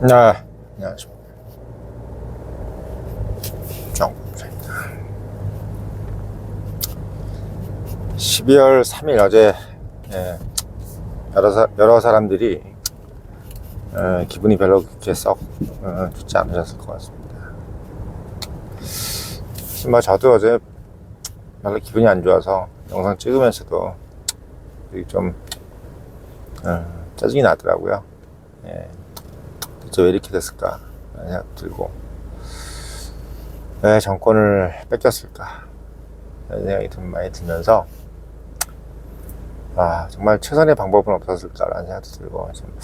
네, 안녕하십니까. 정부입니다. 12월 3일 어제 예, 여러, 사, 여러 사람들이 어, 기분이 별로 그렇게 썩 어, 좋지 않으셨을 것 같습니다. 사실 뭐 저도 어제 별로 기분이 안 좋아서 영상 찍으면서도 좀 어, 짜증이 나더라고요. 예. 대체 왜 이렇게 됐을까? 생각 들고. 왜 정권을 뺏겼을까? 라는 생각이 좀 많이 들면서 아 정말 최선의 방법은 없었을까라는 생각도 들고 좀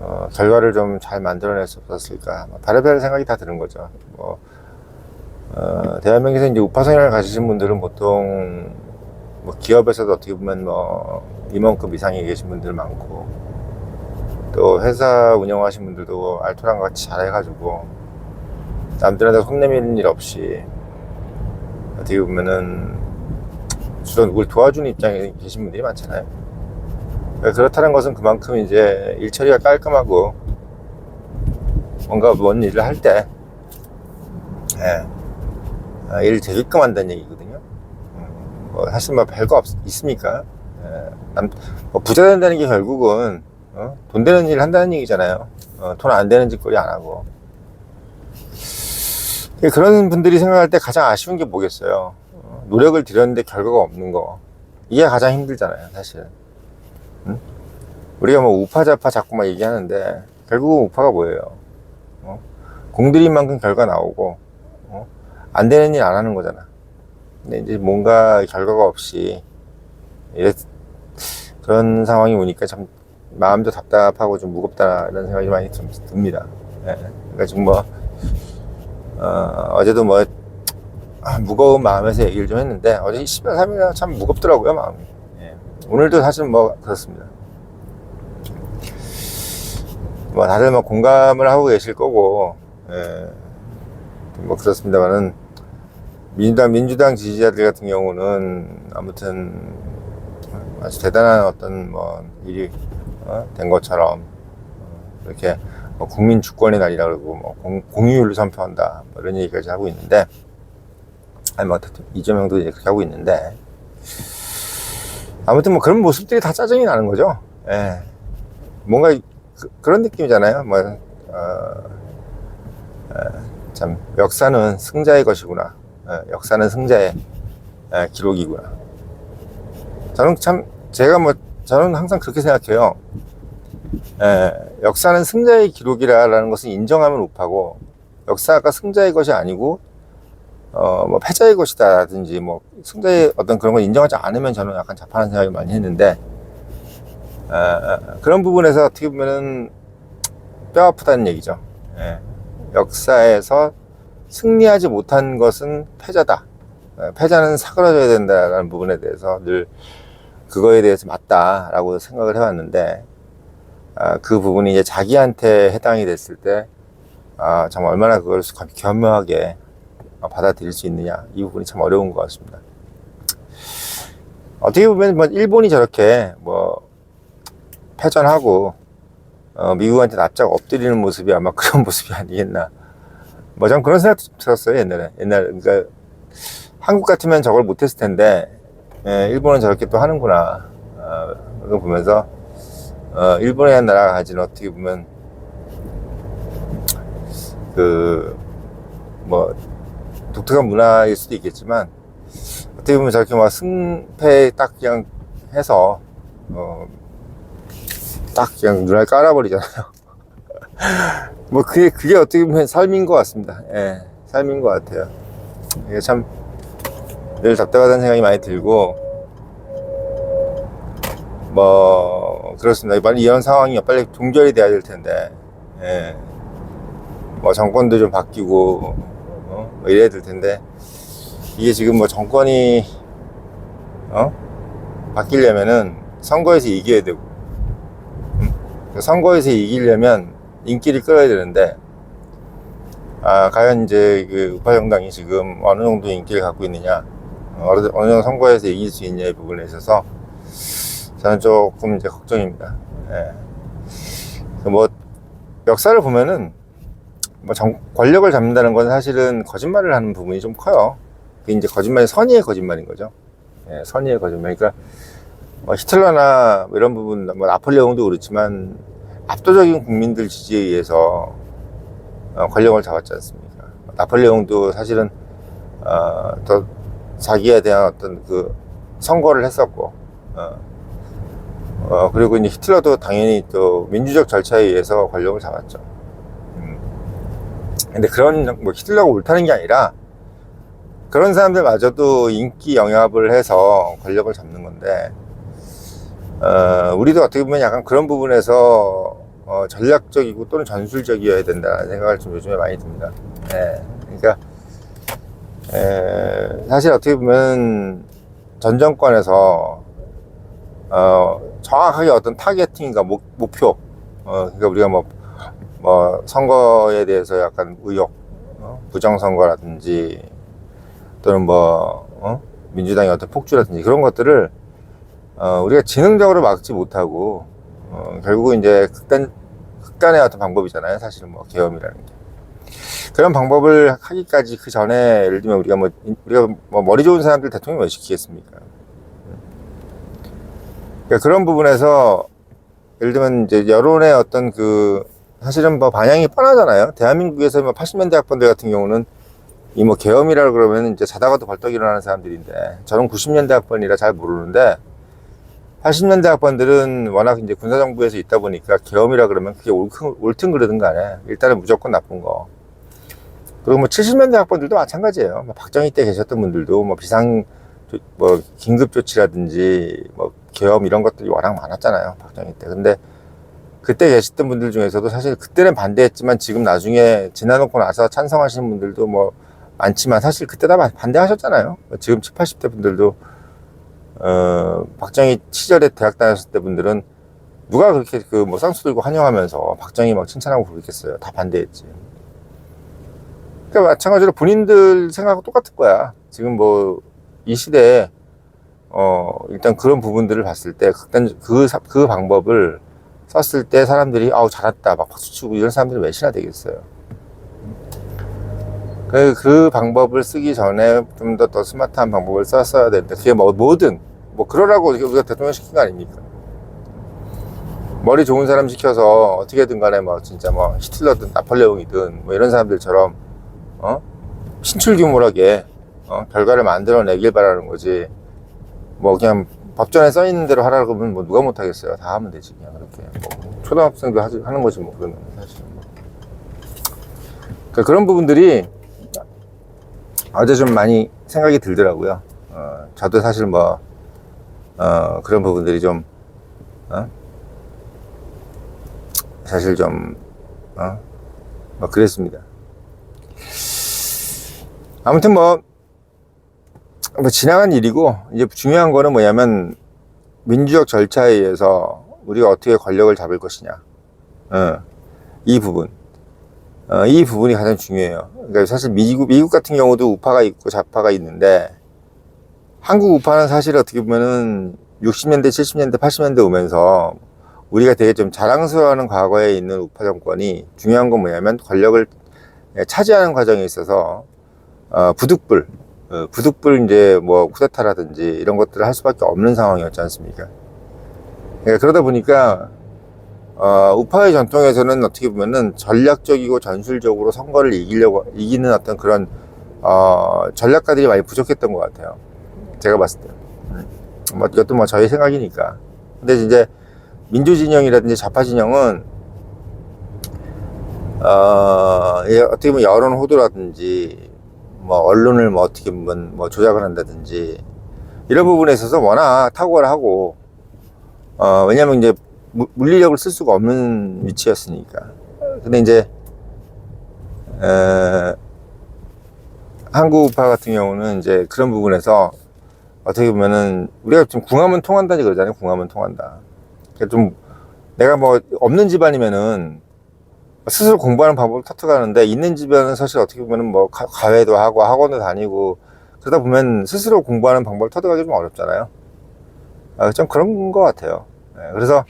어, 결과를 좀 잘 만들어낼 수 없었을까? 뭐 별의별 생각이 다 드는 거죠. 뭐 어, 대한민국에서 이제 우파 성향을 가지신 분들은 보통 뭐 기업에서도 어떻게 보면 뭐 임원급 이상이 계신 분들 많고 또 회사 운영하신 분들도 알토랑 같이 잘 해가지고 남들한테 손 내미는 일 없이 어떻게 보면은 주로 누굴 도와주는 입장에 계신 분들이 많잖아요. 그러니까 그렇다는 것은 그만큼 이제 일 처리가 깔끔하고 뭔가 뭔 일을 할 때, 예, 아, 일 되게끔 한다는 얘기거든요. 음, 뭐 사실 뭐 별거 없, 있습니까? 예, 남, 뭐 부자 된다는 게 결국은 어? 돈 되는 일 한다는 얘기잖아요. 어, 돈안 되는 짓거리 안 하고. 예, 그런 분들이 생각할 때 가장 아쉬운 게 뭐겠어요. 어, 노력을 들였는데 결과가 없는 거. 이게 가장 힘들잖아요, 사실. 응? 우리가 뭐 우파좌파 자꾸만 얘기하는데, 결국은 우파가 뭐예요? 어? 공들인 만큼 결과 나오고, 어? 안 되는 일 안 하는 거잖아. 근데 이제 뭔가 결과가 없이, 이래, 그런 상황이 오니까 참 마음도 답답하고 좀 무겁다라는 생각이 많이 좀 듭니다. 예. 그러니까 지금 뭐, 어, 어제도 뭐, 아, 무거운 마음에서 얘기를 좀 했는데, 어제 10월 3일 참 무겁더라고요, 마음이. 예. 오늘도 사실 뭐, 그렇습니다. 뭐, 다들 뭐 공감을 하고 계실 거고, 예. 뭐, 그렇습니다만은, 민주당, 민주당 지지자들 같은 경우는 아무튼 아주 대단한 어떤 뭐 일이 어, 된 것처럼 어, 이렇게 뭐 국민 주권의 날이라 그러고 뭐 공, 공유율을 선포한다 뭐 이런 얘기까지 하고 있는데 아니 뭐 이재명도 이제 그렇게 하고 있는데 아무튼 뭐 그런 모습들이 다 짜증이 나는 거죠. 예. 뭔가 그, 런 느낌이잖아요. 뭐 어, 어, 참 역사는 승자의 것이구나. 어, 역사는 승자의 에, 기록이구나. 저는 참 제가 뭐 저는 항상 그렇게 생각해요. 에, 역사는 승자의 기록이라는 것은 인정하면 옳고 역사가 승자의 것이 아니고 어, 뭐 패자의 것이다라든지 뭐 승자의 어떤 그런 걸 인정하지 않으면 저는 약간 자판한 생각을 많이 했는데 에, 그런 부분에서 어떻게 보면은 뼈 아프다는 얘기죠. 예. 역사에서 승리하지 못한 것은 패자다. 에, 패자는 사그라져야 된다라는 부분에 대해서 늘 그거에 대해서 맞다라고 생각을 해왔는데 아, 그 부분이 이제 자기한테 해당이 됐을 때 아, 정말 얼마나 그걸 겸허하게 받아들일 수 있느냐 이 부분이 참 어려운 것 같습니다. 어떻게 보면 뭐 일본이 저렇게 뭐 패전하고 어, 미국한테 납작 엎드리는 모습이 아마 그런 모습이 아니겠나. 뭐 전 그런 생각도 들었어요 옛날에 옛날 그러니까 한국 같으면 저걸 못했을 텐데 예, 일본은 저렇게 또 하는구나. 어, 그거 보면서, 어, 한 나라가 가진 어떻게 보면, 그, 뭐, 독특한 문화일 수도 있겠지만, 어떻게 보면 저렇게 막 승패 딱 그냥 해서, 어, 딱 그냥 눈알 깔아버리잖아요. 뭐, 그게, 그게 어떻게 보면 삶인 것 같습니다. 예, 삶인 것 같아요. 이게 참, 늘 답답하다는 생각이 많이 들고 뭐 그렇습니다. 빨리 이런 상황이 빨리 종결이 돼야 될 텐데 예. 뭐 정권도 좀 바뀌고 어? 뭐 이래야 될 텐데 이게 지금 뭐 정권이 어? 바뀌려면은 선거에서 이겨야 되고 음? 선거에서 이기려면 인기를 끌어야 되는데 아, 과연 이제 그 우파 정당이 지금 어느 정도 인기를 갖고 있느냐 어느, 어느 정도 선거에서 이길 수 있냐의 부분에 있어서 저는 조금 이제 걱정입니다. 예. 뭐 역사를 보면은 뭐 정- 권력을 잡는다는 건 사실은 거짓말을 하는 부분이 좀 커요. 그게 이제 거짓말이 선의의 거짓말인 거죠. 예, 선의의 거짓말. 그러니까 뭐 히틀러나 뭐 이런 부분, 뭐 나폴레옹도 그렇지만 압도적인 국민들 지지에 의해서 어, 권력을 잡았지 않습니까? 나폴레옹도 사실은 어, 더 자기에 대한 어떤 그 선거를 했었고, 어, 어, 그리고 이제 히틀러도 당연히 또 민주적 절차에 의해서 권력을 잡았죠. 음. 근데 그런 뭐 히틀러가 옳다는 게 아니라 그런 사람들마저도 인기 영합을 해서 권력을 잡는 건데 어, 우리도 어떻게 보면 약간 그런 부분에서 어, 전략적이고 또는 전술적이어야 된다는 생각을 좀 요즘에 많이 듭니다. 예. 그러니까 에, 사실 어떻게 보면 전 정권에서 어, 정확하게 어떤 타겟팅과 목, 목표 어, 그러니까 우리가 뭐, 뭐 선거에 대해서 약간 의혹 어? 부정선거라든지 또는 뭐 어? 민주당의 어떤 폭주라든지 그런 것들을 어, 우리가 지능적으로 막지 못하고 어, 결국은 이제 극단 극단의 어떤 방법이잖아요. 사실은 뭐 계엄이라는 게 그런 방법을 하기까지 그 전에 예를 들면 우리가 뭐 우리가 뭐 머리 좋은 사람들 대통령 왜 시키겠습니까? 그러니까 그런 부분에서 예를 들면 이제 여론의 어떤 그 사실은 뭐 반향이 뻔하잖아요. 대한민국에서 뭐 80년대 학번들 같은 경우는 이 뭐 계엄이라 그러면 이제 자다가도 벌떡 일어나는 사람들인데 저는 90년대 학번이라 잘 모르는데 80년대 학번들은 워낙 이제 군사정부에서 있다 보니까 계엄이라 그러면 그게 옳든, 옳든 그러든 간에 일단은 무조건 나쁜 거. 그리고 뭐 70년대 학번들도 마찬가지예요. 뭐 박정희 때 계셨던 분들도 뭐 비상, 조- 뭐 긴급 조치라든지 뭐 계엄 이런 것들이 워낙 많았잖아요. 박정희 때. 근데 그때 계셨던 분들 중에서도 사실 그때는 반대했지만 지금 나중에 지나놓고 나서 찬성하시는 분들도 뭐 많지만 사실 그때 다 반대하셨잖아요. 지금 7, 80대 분들도 어, 박정희 시절에 대학 다녔을 때 분들은 누가 그렇게 그 뭐 쌍수 들고 환영하면서 박정희 막 칭찬하고 그러겠어요. 다 반대했지. 그러니까 마찬가지로 본인들 생각하고 똑같을 거야. 지금 뭐 이 시대에 어 일단 그런 부분들을 봤을 때 극단 그, 사- 그 방법을 썼을 때 사람들이 아우 잘했다 막 박수 치고 이런 사람들이 몇이나 되겠어요. 그, 그 방법을 쓰기 전에 좀 더 더 스마트한 방법을 썼어야 되는데 그게 뭐 뭐든 뭐 그러라고 우리가 대통령 시킨 거 아닙니까? 머리 좋은 사람 시켜서 어떻게든 간에 뭐 진짜 뭐 히틀러든 나폴레옹이든 뭐 이런 사람들처럼 어 신출규모하게 어? 결과를 만들어내길 바라는 거지 뭐 그냥 법전에 써 있는 대로 하라고 하면 뭐 누가 못 하겠어요 다 하면 되지 그냥 그렇게 뭐 초등학생도 하지, 하는 거지 뭐 그러면 사실 뭐. 그러니까 그런 부분들이 어제 좀 많이 생각이 들더라고요 어, 저도 사실 뭐 어, 그런 부분들이 좀 어? 사실 좀 어? 뭐 그랬습니다 아무튼 뭐, 뭐 지나간 일이고 이제 중요한 거는 뭐냐면 민주적 절차에 의해서 우리가 어떻게 권력을 잡을 것이냐. 어, 이 부분. 어, 이 부분이 가장 중요해요. 그러니까 사실 미국, 미국 같은 경우도 우파가 있고 좌파가 있는데 한국 우파는 사실 어떻게 보면은 60년대 70년대 80년대 오면서 우리가 되게 좀 자랑스러워하는 과거에 있는 우파 정권이 중요한 건 뭐냐면 권력을 차지하는 과정에 있어서 어, 부득불, 어, 부득불 이제 뭐 쿠데타라든지 이런 것들을 할 수밖에 없는 상황이었지 않습니까? 그러니까 그러다 보니까 어, 우파의 전통에서는 어떻게 보면은 전략적이고 전술적으로 선거를 이기려고 이기는 어떤 그런 어, 전략가들이 많이 부족했던 것 같아요. 제가 봤을 때. 음. 뭐 이것도 뭐 저희 생각이니까. 근데 이제 민주 진영이라든지 좌파 진영은 어, 예, 어떻게 보면 여론 호도라든지 뭐 언론을 뭐 어떻게 보면 뭐 조작을 한다든지 이런 부분에 있어서 워낙 탁월하고 어 왜냐면 이제 무- 물리력을 쓸 수가 없는 위치였으니까. 근데 이제 에, 한국파 같은 경우는 이제 그런 부분에서 어떻게 보면은 우리가 좀 궁하면 통한다지 그러잖아요. 궁하면 통한다. 그러니까 좀 내가 뭐 없는 집안이면은 스스로 공부하는 방법을 터득하는데 있는 집안은 사실 어떻게 보면은 뭐 가- 과외도 하고 학원도 다니고 그러다 보면 스스로 공부하는 방법을 터득하기 좀 어렵잖아요. 아, 좀 그런 것 같아요. 네, 그래서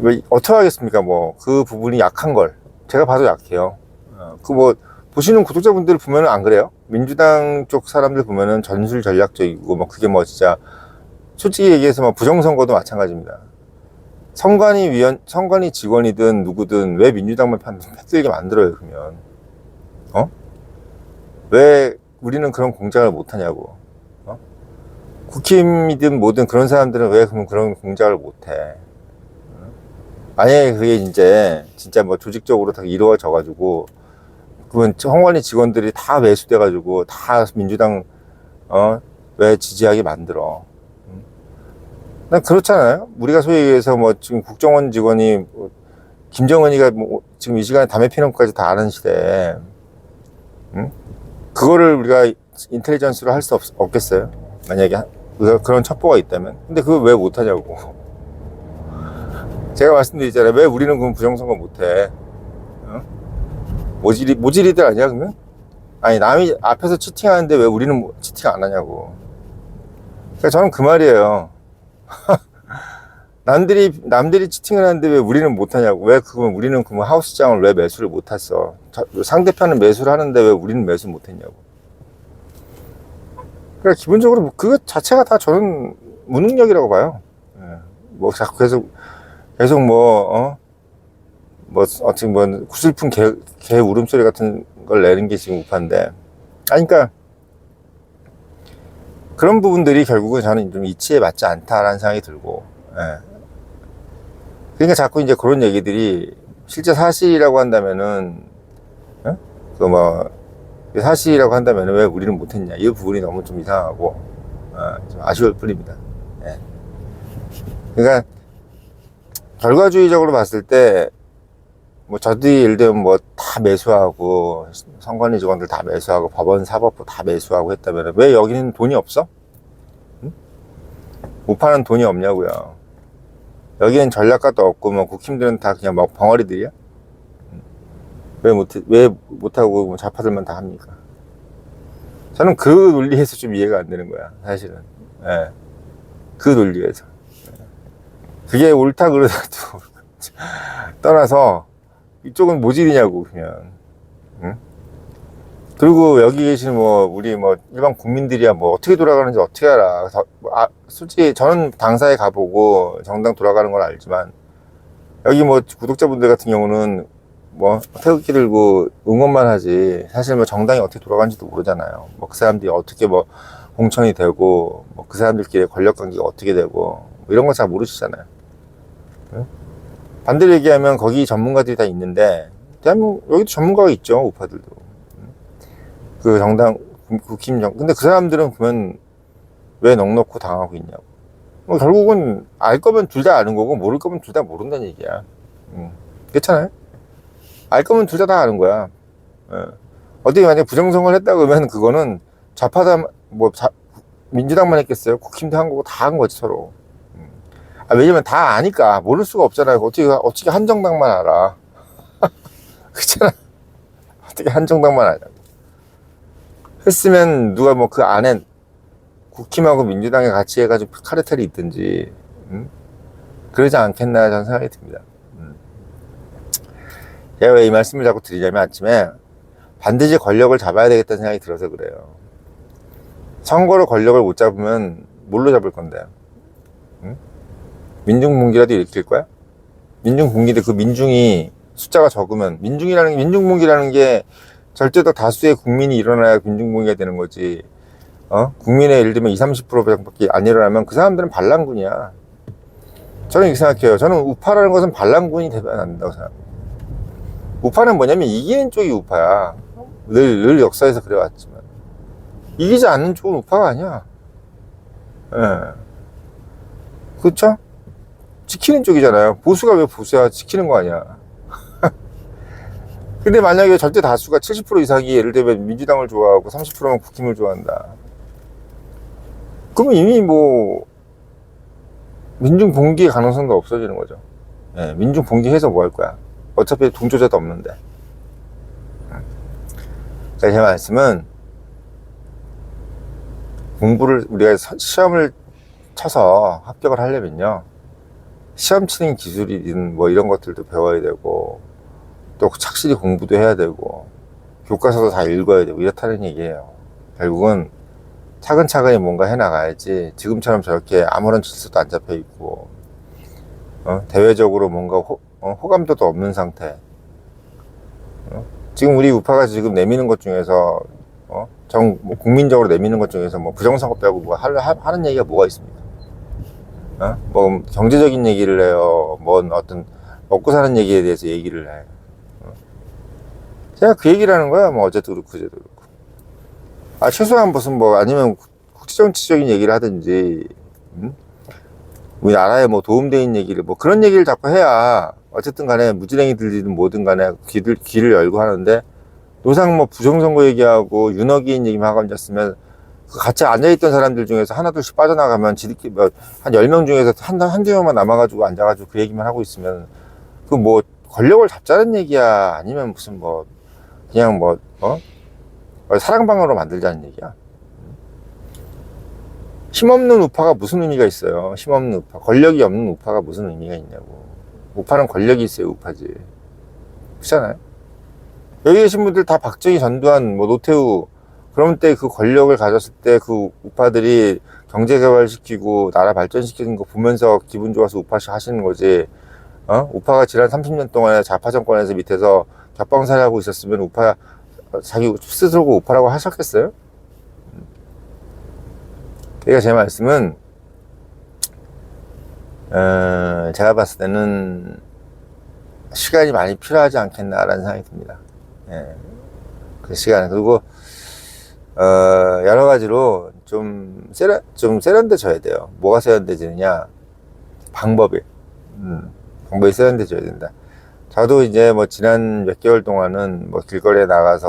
왜 어떻게 하겠습니까? 뭐 그 부분이 약한 걸 제가 봐도 약해요. 그 뭐 보시는 구독자분들 보면은 안 그래요? 민주당 쪽 사람들 보면은 전술 전략적이고 뭐 그게 뭐 진짜 솔직히 얘기해서 뭐 부정선거도 마찬가지입니다. 선관위 위원, 선관위 직원이든 누구든 왜 민주당만 편- 편들게 만들어요, 그러면. 어? 왜 우리는 그런 공작을 못하냐고. 어? 국힘이든 뭐든 그런 사람들은 왜 그러면 그런 공작을 못해. 어? 만약에 그게 이제 진짜 뭐 조직적으로 다 이루어져 가지고, 그러면 선관위 직원들이 다 매수돼 가지고 다 민주당, 어, 왜 지지하게 만들어. 난 그렇잖아요. 우리가 소위 얘기해서 뭐 지금 국정원 직원이 뭐 김정은이가 뭐 지금 이 시간에 담배 피는 것까지 다 아는 시대에, 응? 그거를 우리가 인텔리전스로 할 수 없겠어요? 만약에 한- 우리가 그런 첩보가 있다면. 근데 그걸 왜 못하냐고. 제가 말씀드리잖아요. 왜 우리는 그럼 부정선거 못해? 어? 모질이, 모질이들 아니야, 그러면? 아니, 남이 앞에서 치팅하는데 왜 우리는 뭐 치팅 안 하냐고. 그러니까 저는 그 말이에요. 남들이 남들이 치팅을 하는데 왜 우리는 못하냐고. 왜 그러면 우리는 그러면 하우스장을 왜 매수를 못했어? 자- 상대편은 매수를 하는데 왜 우리는 매수 못했냐고. 그러니까 기본적으로 뭐 그것 자체가 다 저는 무능력이라고 봐요. 예. 뭐 자꾸 계속 계속 뭐 어 뭐 어떻게 뭐 구슬픈 개, 개 울음소리 같은 걸 내는 게 지금 우파인데. 아니 그러니까 그런 부분들이 결국은 저는 좀 이치에 맞지 않다라는 생각이 들고, 예. 그러니까 자꾸 이제 그런 얘기들이 실제 사실이라고 한다면은, 예? 그 뭐, 사실이라고 한다면은 왜 우리는 못했냐. 이 부분이 너무 좀 이상하고, 어, 좀 아쉬울 뿐입니다. 예. 그러니까, 결과주의적으로 봤을 때, 뭐 저들이 예를 들면 뭐 다 매수하고 선관위 직원들 다 매수하고 법원 사법부 다 매수하고 했다면 왜 여기는 돈이 없어? 응? 우파는 돈이 없냐고요. 여기는 전략가도 없고 뭐 국힘들은 다 그냥 막 벙어리들이야? 응? 왜 못, 왜 못하고 뭐 좌파들만 다 합니까? 저는 그 논리에서 좀 이해가 안 되는 거야, 사실은. 예. 그 논리에서. 예. 그게 옳다 그러더라도 떠나서 이쪽은 모질이냐고 그냥. 응? 그리고 여기 계신 뭐 우리 뭐 일반 국민들이야 뭐 어떻게 돌아가는지 어떻게 알아. 더- 아, 솔직히 저는 당사에 가보고 정당 돌아가는 걸 알지만 여기 뭐 구독자분들 같은 경우는 뭐 태극기 들고 응원만 하지. 사실 뭐 정당이 어떻게 돌아가는지도 모르잖아요. 뭐 그 사람들이 어떻게 뭐 공천이 되고 뭐 그 사람들끼리 권력 관계가 어떻게 되고 뭐 이런 거 잘 모르시잖아요 반대로 얘기하면 거기 전문가들이 다 있는데 대한민국 여기도 전문가가 있죠 우파들도. 그 정당 국힘 정 근데 그 사람들은 그러면 왜 넉넉고 당하고 있냐고. 뭐 결국은 알 거면 둘 다 아는 거고 모를 거면 둘 다 모른다는 얘기야. 음. 그렇잖아요? 알 거면 둘 다 다 아는 거야. 예. 어떻게 만약 부정선거를 했다 그러면 그거는 좌파다 뭐 자, 민주당만 했겠어요? 국힘도 한 거고 다 한 거지 서로 아, 왜냐면 다 아니까 모를 수가 없잖아요. 어떻게 어떻게 한 정당만 알아? 그렇잖아. 어떻게 한 정당만 알아? 했으면 누가 뭐 그 안에 국힘하고 민주당이 같이 해가지고 카르텔이 있든지 음? 그러지 않겠나 저는 생각이 듭니다. 음. 제가 왜 이 말씀을 자꾸 드리냐면 아침에 반드시 권력을 잡아야 되겠다는 생각이 들어서 그래요. 선거로 권력을 못 잡으면 뭘로 잡을 건데요? 민중분기라도 일으킬 거야? 민중분기인데 그 민중이 숫자가 적으면 민중이라는 게 민중분기라는 게 절대적 다수의 국민이 일어나야 민중분기가 되는 거지. 어? 국민의 예를 들면 20, 30%밖에 안 일어나면 그 사람들은 반란군이야. 저는 이렇게 생각해요. 저는 우파라는 것은 반란군이 된다고 생각해요. 우파는 뭐냐면 이기는 쪽이 우파야. 늘, 늘 역사에서 그래왔지만. 이기지 않는 쪽은 우파가 아니야. 예. 그쵸? 지키는 쪽이잖아요. 보수가 왜 보수야? 지키는 거 아니야. 근데 만약에 절대 다수가 70% 이상이 예를 들면 민주당을 좋아하고 30%만 국힘을 좋아한다. 그러면 이미 뭐 민중 봉기의 가능성도 없어지는 거죠. 예, 민중 봉기해서 뭐 할 거야? 어차피 동조자도 없는데. 자, 제 말씀은 공부를 우리가 서- 시험을 쳐서 합격을 하려면요. 시험 치는 기술이든 뭐 이런 것들도 배워야 되고 또 착실히 공부도 해야 되고 교과서도 다 읽어야 되고 이렇다는 얘기예요. 결국은 차근차근히 뭔가 해나가야지 지금처럼 저렇게 아무런 질서도 안 잡혀 있고 어? 대외적으로 뭔가 호, 어? 호감도도 없는 상태 어? 지금 우리 우파가 지금 내미는 것 중에서 어? 정, 뭐 국민적으로 내미는 것 중에서 뭐 부정선거 빼고 뭐 할, 하, 하는 얘기가 뭐가 있습니까? 어? 뭐 경제적인 얘기를 해요. 뭐 어떤 먹고 사는 얘기에 대해서 얘기를 해. 어? 제가 그 얘기를 하는 거야. 뭐 어제도 그렇고 그제도 그렇고. 아 최소한 무슨 뭐 아니면 국제정치적인 얘기를 하든지 음? 우리 나라에 뭐 도움되는 얘기를 뭐 그런 얘기를 자꾸 해야 어쨌든 간에 무지랭이 들리든 뭐든 간에 귀를, 귀를 열고 하는데 노상 뭐 부정선거 얘기하고 윤호기인 얘기만 하고 앉았으면 그 같이 앉아있던 사람들 중에서 하나둘씩 빠져나가면 지들끼리 뭐한 10명 중에서 한, 한두 명만 남아가지고 앉아가지고 그 얘기만 하고 있으면 그 뭐 권력을 잡자는 얘기야? 아니면 무슨 뭐 그냥 뭐 어? 사랑방으로 만들자는 얘기야? 힘없는 우파가 무슨 의미가 있어요? 힘없는 우파 권력이 없는 우파가 무슨 의미가 있냐고. 우파는 권력이 있어요 우파지. 그렇잖아요? 여기 계신 분들 다 박정희 전두환 뭐 노태우 그런 때 그 권력을 가졌을 때 그 우파들이 경제 개발시키고 나라 발전시키는 거 보면서 기분 좋아서 우파시 하시는 거지. 어? 우파가 지난 30년 동안에 좌파 정권에서 밑에서 겹방살이 하고 있었으면 우파 자기 스스로가 우파라고 하셨겠어요? 그러니까 제 말씀은 어, 제가 봤을 때는 시간이 많이 필요하지 않겠나라는 생각이 듭니다. 예. 그 시간 그리고 어, 여러 가지로 좀 세련, 좀 세련돼져야 돼요. 뭐가 세련돼지느냐? 방법이. 음, 방법이 세련돼져야 된다. 저도 이제 뭐 지난 몇 개월 동안은 뭐 길거리에 나가서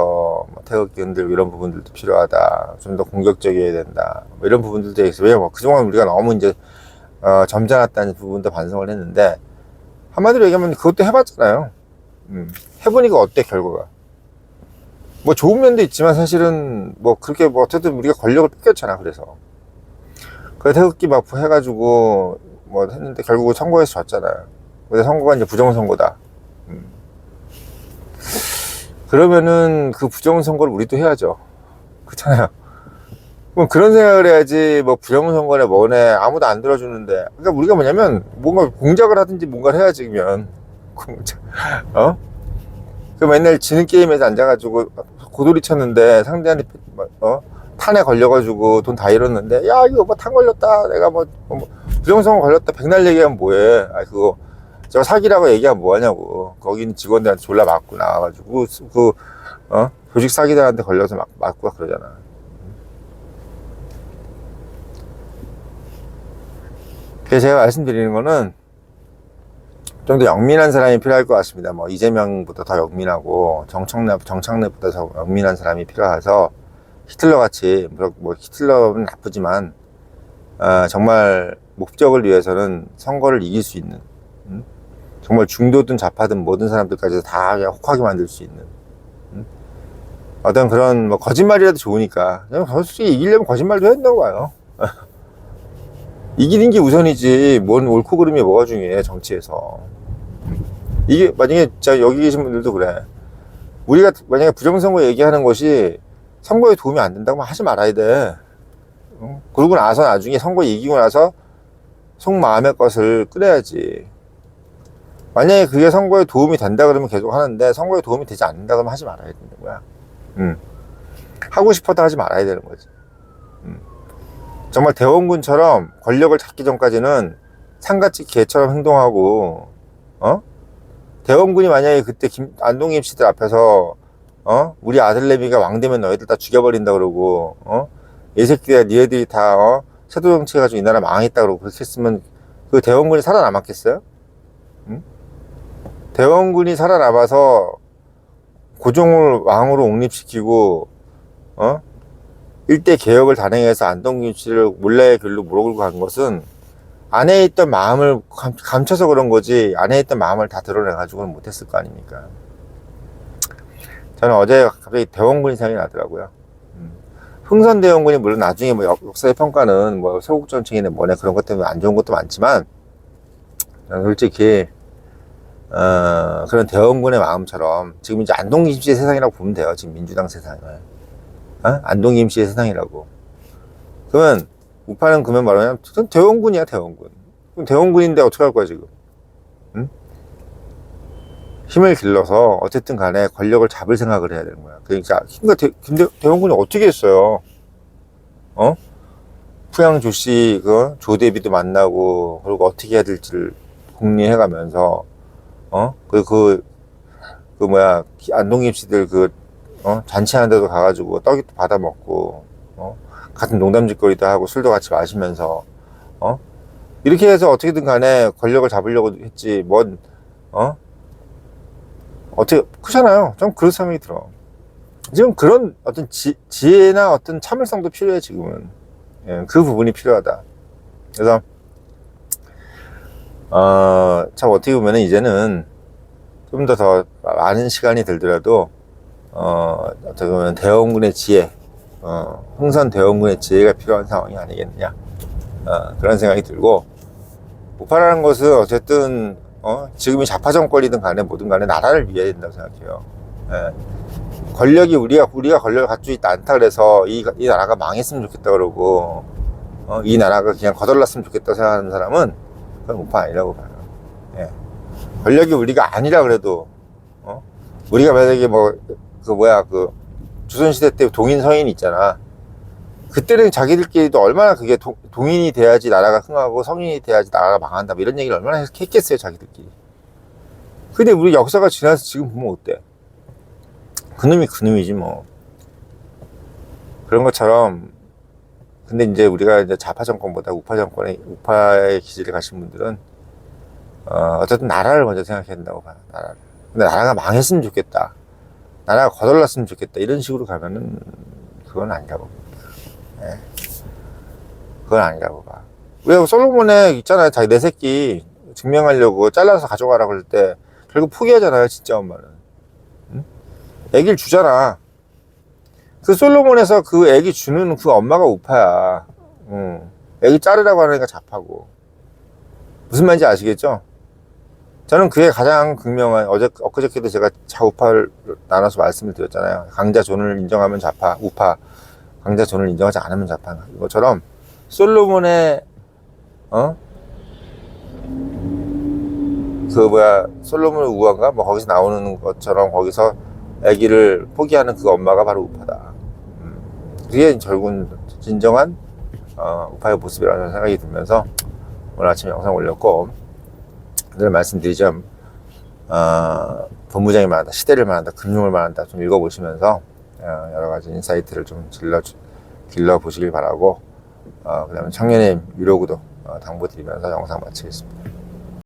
뭐 태극기 흔들고 이런 부분들도 필요하다. 좀 더 공격적이어야 된다. 뭐 이런 부분들도 있어요. 왜냐면 그동안 우리가 너무 이제, 어, 점잖았다는 부분도 반성을 했는데, 한마디로 얘기하면 그것도 해봤잖아요. 음, 해보니까 어때, 결과가. 뭐 좋은 면도 있지만 사실은 뭐 그렇게 뭐 어쨌든 우리가 권력을 뺏겼잖아 그래서. 그래 태극기 막 해가지고 뭐 했는데 결국은 선거에서 졌잖아요 근데 선거가 이제 부정선거다. 음. 그러면은 그 부정선거를 우리도 해야죠. 그렇잖아요. 그럼 그런 생각을 해야지 뭐 부정선거네 뭐네 아무도 안 들어주는데. 그러니까 우리가 뭐냐면 뭔가 공작을 하든지 뭔가를 해야지 그러면. 어? 그 맨날 지는 게임에서 앉아가지고 고돌이 쳤는데 상대한테 어? 탄에 걸려가지고 돈 다 잃었는데 야 이거 뭐 탄 걸렸다. 내가 뭐, 뭐 부정선거 걸렸다. 백날 얘기하면 뭐해? 아 그거 저 사기라고 얘기하면 뭐하냐고. 거기는 직원들한테 졸라 맞고 나와가지고 그 어? 조직 사기들한테 걸려서 막, 맞고 그러잖아. 그래서 제가 말씀드리는 거는 좀 더 영민한 사람이 필요할 것 같습니다. 뭐 이재명보다 더 영민하고 정청래 정창래보다 더 영민한 사람이 필요해서 히틀러 같이 뭐 히틀러는 나쁘지만 어, 정말 목적을 위해서는 선거를 이길 수 있는 음? 정말 중도든 좌파든 모든 사람들까지 다 그냥 혹하게 만들 수 있는 음? 어떤 그런 뭐 거짓말이라도 좋으니까 그냥 솔직히 이기려면 거짓말도 해야 된다고 봐요. 이기는 게 우선이지 뭔 옳고 그름이 뭐가 중요해 정치에서. 이게 만약에 자 여기 계신 분들도 그래. 우리가 만약에 부정선거 얘기하는 것이 선거에 도움이 안 된다고 하지 말아야 돼. 어? 그러고 나서 나중에 선거 이기고 나서 속마음의 것을 끓여야지. 만약에 그게 선거에 도움이 된다 그러면 계속 하는데 선거에 도움이 되지 않는다 그러면 하지 말아야 되는 거야 음. 하고 싶어도 하지 말아야 되는 거지 정말 대원군처럼 권력을 잡기 전까지는 상같이 개처럼 행동하고 어? 대원군이 만약에 그때 김 안동임 씨들 앞에서 어? 우리 아들내미가 왕 되면 너희들 다 죽여버린다 그러고 어 이 새끼야 니네들이 다 어? 세도 정치 해가지고 이 나라 망했다 그러고 그렇게 했으면 그 대원군이 살아남았겠어요? 응? 대원군이 살아남아서 고종을 왕으로 옹립시키고 어 일대 개혁을 단행해서 안동김 씨를 몰래 길로 몰아끌고 간 것은 안에 있던 마음을 감, 감춰서 그런 거지 안에 있던 마음을 다 드러내 가지고는 못했을 거 아닙니까 저는 어제 갑자기 대원군이 생각이 나더라고요 음. 흥선 대원군이 물론 나중에 뭐 역, 역사의 평가는 뭐 서국전쟁이네 뭐네 그런 것 때문에 안 좋은 것도 많지만 난 솔직히 어, 그런 대원군의 마음처럼 지금 이제 안동김 씨의 세상이라고 보면 돼요. 지금 민주당 세상을. 어? 안동김 씨의 세상이라고. 그러면 우파는 그러면 말하면 대원군이야 대원군. 그럼 대원군인데 어떻게 할 거야 지금? 응? 힘을 길러서 어쨌든 간에 권력을 잡을 생각을 해야 되는 거야. 그러니까 그러니까 대, 근데 대원군이 어떻게 했어요? 어? 푸양 조 씨, 그 조대비도 만나고 그리고 어떻게 해야 될지를 궁리해가면서 어? 그, 그, 그 뭐야, 안동김 씨들 그, 어? 잔치하는 데도 가가지고 떡이도 받아 먹고, 어? 같은 농담짓거리도 하고 술도 같이 마시면서, 어? 이렇게 해서 어떻게든 간에 권력을 잡으려고 했지, 뭔, 어? 어떻게, 크잖아요. 좀 그런 생각이 들어. 지금 그런 어떤 지, 지혜나 어떤 참을성도 필요해, 지금은. 예, 그 부분이 필요하다. 그래서, 어, 참 어떻게 보면은 이제는 좀 더더 많은 시간이 들더라도, 어, 어떻게 보면 대원군의 지혜, 어, 흥선 대원군의 지혜가 필요한 상황이 아니겠느냐. 어, 그런 생각이 들고, 우파라는 것은 어쨌든, 어, 지금이 좌파 정권이든 간에 뭐든 간에 나라를 위해야 된다고 생각해요. 예. 권력이 우리가, 우리가 권력을 있다 않다 그래서 이, 이 나라가 망했으면 좋겠다 그러고, 어, 이 나라가 그냥 거덜났으면 좋겠다 생각하는 사람은 그건 우파 아니라고 봐요. 예. 권력이 우리가 아니라 그래도, 어? 우리가 만약에 뭐, 그 뭐야, 그, 조선시대 때 동인 서인 있잖아. 그때는 자기들끼리도 얼마나 그게 도, 동인이 돼야지 나라가 흥하고 성인이 돼야지 나라가 망한다. 뭐 이런 얘기를 얼마나 했겠어요, 자기들끼리. 근데 우리 역사가 지나서 지금 보면 어때? 그놈이 그놈이지 뭐. 그런 것처럼 근데 이제 우리가 이제 좌파 정권보다 우파 정권의 우파의 기질을 가신 분들은 어, 어쨌든 나라를 먼저 생각해야 된다고 봐요. 나라를. 근데 나라가 망했으면 좋겠다. 나라가 거덜났으면 좋겠다. 이런 식으로 가면은 그건 아니라고 봅니다. 예. 그건 아니라고 봐. 왜 솔로몬에 있잖아요. 자기 내 새끼 증명하려고 잘라서 가져가라 그럴 때 결국 포기하잖아요. 진짜 엄마는. 응? 애기를 주잖아. 그 솔로몬에서 그 애기 주는 그 엄마가 우파야. 응. 애기 자르라고 하니까 잡하고. 무슨 말인지 아시겠죠? 저는 그게 가장 극명한, 어제, 엊그저께도 제가 좌우파를 나눠서 말씀을 드렸잖아요. 강자 존을 인정하면 좌파, 우파, 강자 존을 인정하지 않으면 좌파. 이것처럼, 솔로몬의, 어? 그 뭐야, 솔로몬의 우화인가? 뭐 거기서 나오는 것처럼 거기서 아기를 포기하는 그 엄마가 바로 우파다. 음, 그게 결국은 진정한 어, 우파의 모습이라는 생각이 들면서 오늘 아침 영상 올렸고 늘 말씀드리자면 어, 본부장이 말한다, 시대를 말한다, 금융을 말한다 좀 읽어보시면서 어, 여러 가지 인사이트를 좀 길러 길러 보시길 바라고 어, 그다음에 청년의 유료 구독 어, 당부드리면서 영상 마치겠습니다.